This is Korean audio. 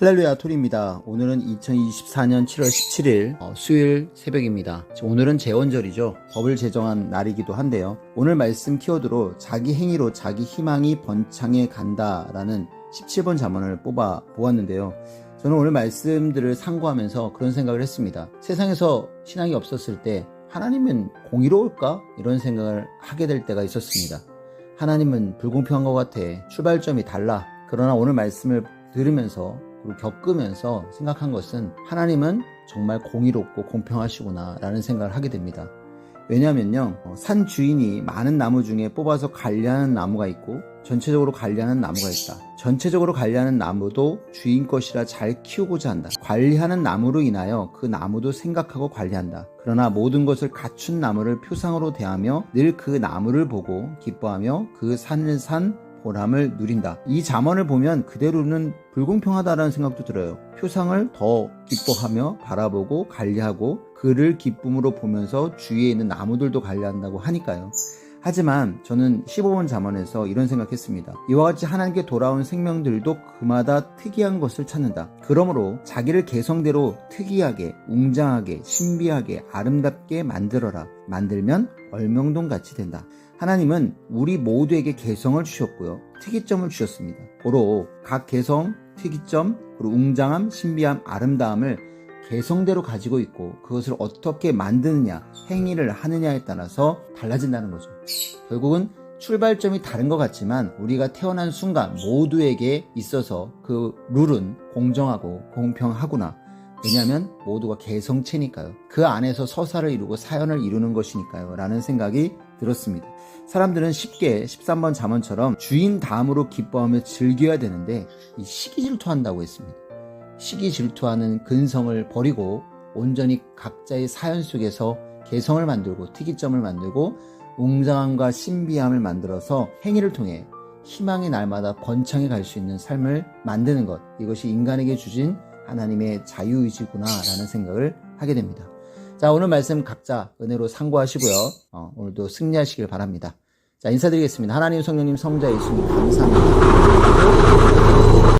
할렐루야 토리입니다. 오늘은 2024년 7월 17일 어, 수요일 새벽입니다. 오늘은 재원절이죠. 법을 제정한 날이기도 한데요. 오늘 말씀 키워드로 자기 행위로 자기 희망이 번창해 간다라는 17번 잠언을 뽑아 보았는데요. 저는 오늘 말씀들을 상고하면서 그런 생각을 했습니다. 세상에서 신앙이 없었을 때 하나님은 공의로울까? 이런 생각을 하게 될 때가 있었습니다. 하나님은 불공평한 것 같아. 출발점이 달라. 그러나 오늘 말씀을 들으면서 겪으면서 생각한 것은 하나님은 정말 공의롭고 공평하시구나 라는 생각을 하게 됩니다. 왜냐하면요, 어, 산 주인이 많은 나무 중에 뽑아서 관리하는 나무가 있고 전체적으로 관리하는 나무가 있다. 전체적으로 관리하는 나무도 주인 것이라 잘 키우고자 한다. 관리하는 나무로 인하여 그 나무도 생각하고 관리한다. 그러나 모든 것을 갖춘 나무를 표상으로 대하며 늘 그 나무를 보고 기뻐하며 그 산을 산 보람을 누린다. 이 잠언을 보면 그대로는 불공평하다라는 생각도 들어요. 표상을 더 기뻐하며 바라보고 관리하고 그를 기쁨으로 보면서 주위에 있는 나무들도 관리한다고 하니까요. 하지만 저는 15번 잠언에서 이런 생각했습니다. 이와 같이 하나님께 돌아온 생명들도 그마다 특이한 것을 찾는다. 그러므로 자기를 개성대로 특이하게, 웅장하게, 신비하게, 아름답게 만들어라. 만들면 얼명동 같이 된다. 하나님은 우리 모두에게 개성을 주셨고요. 특이점을 주셨습니다. 고로 각 개성, 특이점, 그리고 웅장함, 신비함, 아름다움을 개성대로 가지고 있고 그것을 어떻게 만드느냐, 행위를 하느냐에 따라서 달라진다는 거죠. 결국은 출발점이 다른 것 같지만 우리가 태어난 순간 모두에게 있어서 그 룰은 공정하고 공평하구나. 왜냐하면 모두가 개성체니까요. 그 안에서 서사를 이루고 사연을 이루는 것이니까요. 라는 생각이 들었습니다. 사람들은 쉽게 13번 잠언처럼 주인 다음으로 기뻐하며 즐겨야 되는데 이 시기 질투한다고 했습니다. 시기 질투하는 근성을 버리고 온전히 각자의 사연 속에서 개성을 만들고 특이점을 만들고 웅장함과 신비함을 만들어서 행위를 통해 희망의 날마다 번창해 갈 수 있는 삶을 만드는 것 이것이 인간에게 주신 하나님의 자유의지구나라는 생각을 하게 됩니다. 자 오늘 말씀 각자 은혜로 상고하시고요. 어, 오늘도 승리하시길 바랍니다. 자 인사드리겠습니다. 하나님 성령님 성자 예수님 감사합니다.